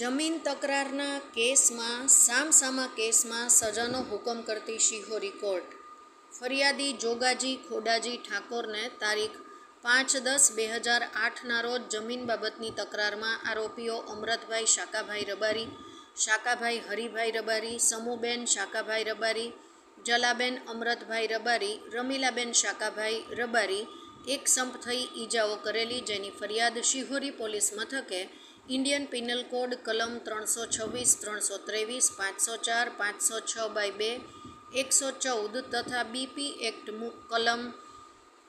જમીન તકરારના કેસમાં, સામસામા કેસમાં સજાનો હુકમ કરતી શિહોરી કોર્ટ. ફરિયાદી જોગાજી ખોડાજી ઠાકોરને તારીખ પાંચ દસ બે હજાર આઠના રોજ જમીન બાબતની તકરારમાં આરોપીઓ અમરતભાઈ શાકાભાઈ રબારી, શાકાભાઈ હરિભાઈ રબારી, સમુબેન શાકાભાઈ રબારી, જલાબેન અમરતભાઈ રબારી, રમીલાબેન શાકાભાઈ રબારી એક સંપ થઈ ઈજાઓ કરેલી, જેની ફરિયાદ શિહોરી પોલીસ મથકે ઇન્ડિયન પિનલ કોડ કલમ ત્રણસો છવ્વીસ, ત્રણસો ત્રેવીસ, પાંચસો ચાર, પાંચસો છ બાય બે, એકસો ચૌદ તથા બીપી એક્ટ કલમ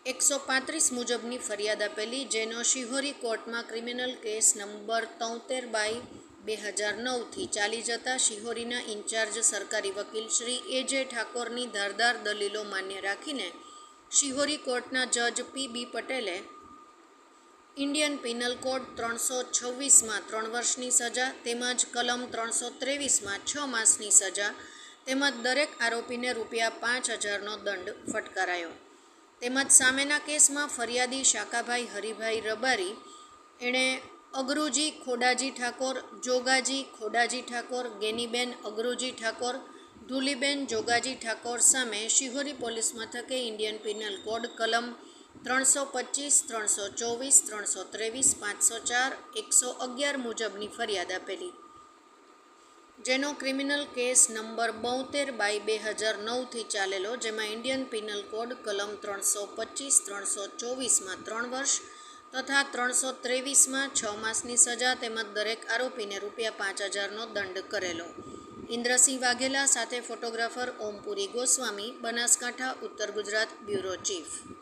એકસો પાંત્રીસ મુજબની ફરિયાદ આપેલી, જેનો શિહોરી કોર્ટમાં ક્રિમિનલ કેસ નંબર તોતેર બાય બે હજાર નવથી ચાલી જતા શિહોરીના ઇન્ચાર્જ સરકારી વકીલ શ્રી એ જે ઠાકોરની ધારદાર દલીલો માન્ય રાખીને શિહોરી કોર્ટના જજ પી બી પટેલે ઇન્ડિયન પિનલ કોડ ત્રણસો છવ્વીસમાં ત્રણ વર્ષની સજા, તેમજ કલમ ત્રણસો ત્રેવીસમાં છ માસની સજા, તેમજ દરેક આરોપીને રૂપિયા પાંચ હજારનો દંડ ફટકારાયો. તેમજ સામેના કેસમાં ફરિયાદી શાકાભાઈ હરિભાઈ રબારી, એણે અગરુજી ખોડાજી ઠાકોર, જોગાજી ખોડાજી ઠાકોર, ગેનીબેન અગરુજી ઠાકોર, ધુલીબેન જોગાજી ઠાકોર સામે શિહોરી પોલીસ મથકે ઇન્ડિયન પિનલ કોડ કલમ ત્રણસો પચીસ, ત્રણસો ચોવીસ, ત્રણસો ત્રેવીસ, પાંચસો ચાર, એકસો અગિયાર મુજબની ફરિયાદ આપેલી. જેનો ક્રિમિનલ કેસ નંબર બોતેર બાય બે હજાર નવથી ચાલેલો, જેમાં ઇન્ડિયન પિનલ કોડ કલમ ત્રણસો પચીસ, ત્રણસો ચોવીસમાં ત્રણ વર્ષ તથા ત્રણસો ત્રેવીસમાં છ માસની સજા તેમજ દરેક આરોપીને રૂપિયા પાંચ હજારનો દંડ કરેલો. ઇન્દ્રસિંહ વાઘેલા સાથે ફોટોગ્રાફર ઓમપુરી ગોસ્વામી, બનાસકાંઠા, ઉત્તર ગુજરાત બ્યુરો ચીફ.